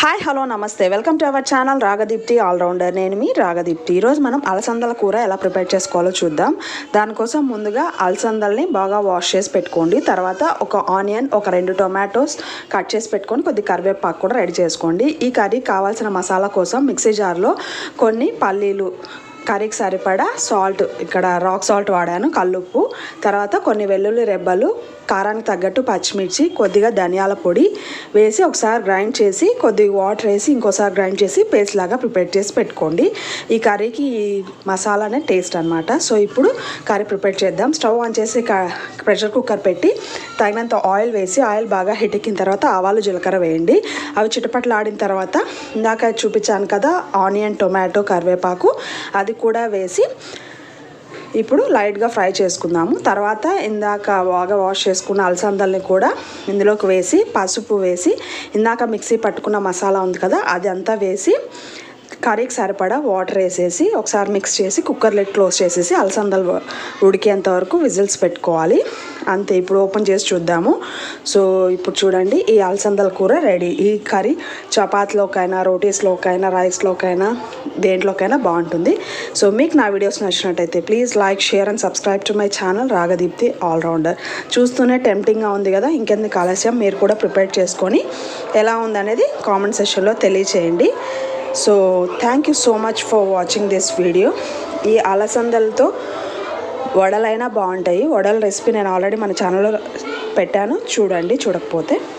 Hi hello నమస్తే. Welcome to our channel Ragadeepti allrounder నేను మీ రాగదీప్తి ఈరోజు మనం అలసందల కూర ఎలా ప్రిపేర్ చేసుకోవాలో చూద్దాం. దానికోసం ముందుగా అలసందల్ని బాగా వాష్ చేసి పెట్టుకోండి. తర్వాత ఒక ఆనియన్ ఒక రెండు టొమాటోస్ కట్ చేసి పెట్టుకొని కొద్ది కరివేపాకు కూడా రెడీ చేసుకోండి. ఈ కర్రీ కావాల్సిన మసాలా కోసం మిక్సీ జార్లో కొన్ని పల్లీలు కర్రీకి సరిపడా సాల్ట్. ఇక్కడ రాక్ సాల్ట్ వాడాను కల్లుప్పు. తర్వాత కొన్ని వెల్లుల్లి రెబ్బలు కారానికి తగ్గట్టు పచ్చిమిర్చి కొద్దిగా ధనియాల పొడి వేసి ఒకసారి గ్రైండ్ చేసి కొద్దిగా వాటర్ వేసి ఇంకోసారి గ్రైండ్ చేసి పేస్ట్ లాగా ప్రిపేర్ చేసి పెట్టుకోండి. ఈ కర్రీకి ఈ మసాలానే టేస్ట్ అనమాట సో ఇప్పుడు కర్రీ ప్రిపేర్ చేద్దాం. స్టవ్ ఆన్ చేసి ప్రెషర్ కుక్కర్ పెట్టి తగినంత ఆయిల్ వేసి ఆయిల్ బాగా హీట్ ఎక్కిన తర్వాత ఆవాలు జీలకర్ర వేయండి. అవి చిటపట్లు ఆడిన తర్వాత ఇందాక చూపించాను కదా ఆనియన్ టొమాటో కరివేపాకు. అది కూడా వేసి ఇప్పుడు లైట్గా ఫ్రై చేసుకుందాము. తర్వాత ఇందాక బాగా వాష్ చేసుకున్న అలసందల్ని కూడా ఇందులోకి వేసి పసుపు వేసి ఇందాక మిక్సీ పట్టుకున్న మసాలా ఉంది కదా అది అంతా వేసి కర్రీకి సరిపడా వాటర్ వేసేసి ఒకసారి మిక్స్ చేసి కుక్కర్ లెట్ క్లోజ్ చేసేసి అలసందలు ఉడికేంత వరకు విజిల్స్ పెట్టుకోవాలి. అంతే ఇప్పుడు ఓపెన్ చేసి చూద్దాము. సో ఇప్పుడు చూడండి ఈ అలసందల కూర రెడీ ఈ కర్రీ చపాతీలోకైనా రోటీస్లోకైనా రైస్లోకైనా దేంట్లోకైనా బాగుంటుంది. సో మీకు నా వీడియోస్ నచ్చినట్టయితే please like share and subscribe to my channel Ragadeepti allrounder చూస్తూనే టెంప్టింగ్గా ఉంది కదా ఇంకెందుకు ఆలస్యం? మీరు కూడా ప్రిపేర్ చేసుకొని ఎలా ఉందనేది కామెంట్ సెషన్లో తెలియచేయండి. So thank you so much for watching this video ఈ అలసందలతో వడలైనా బాగుంటాయి. వడల రెసిపీ నేను ఆల్రెడీ మన ఛానల్లో పెట్టాను. చూడండి చూడకపోతే.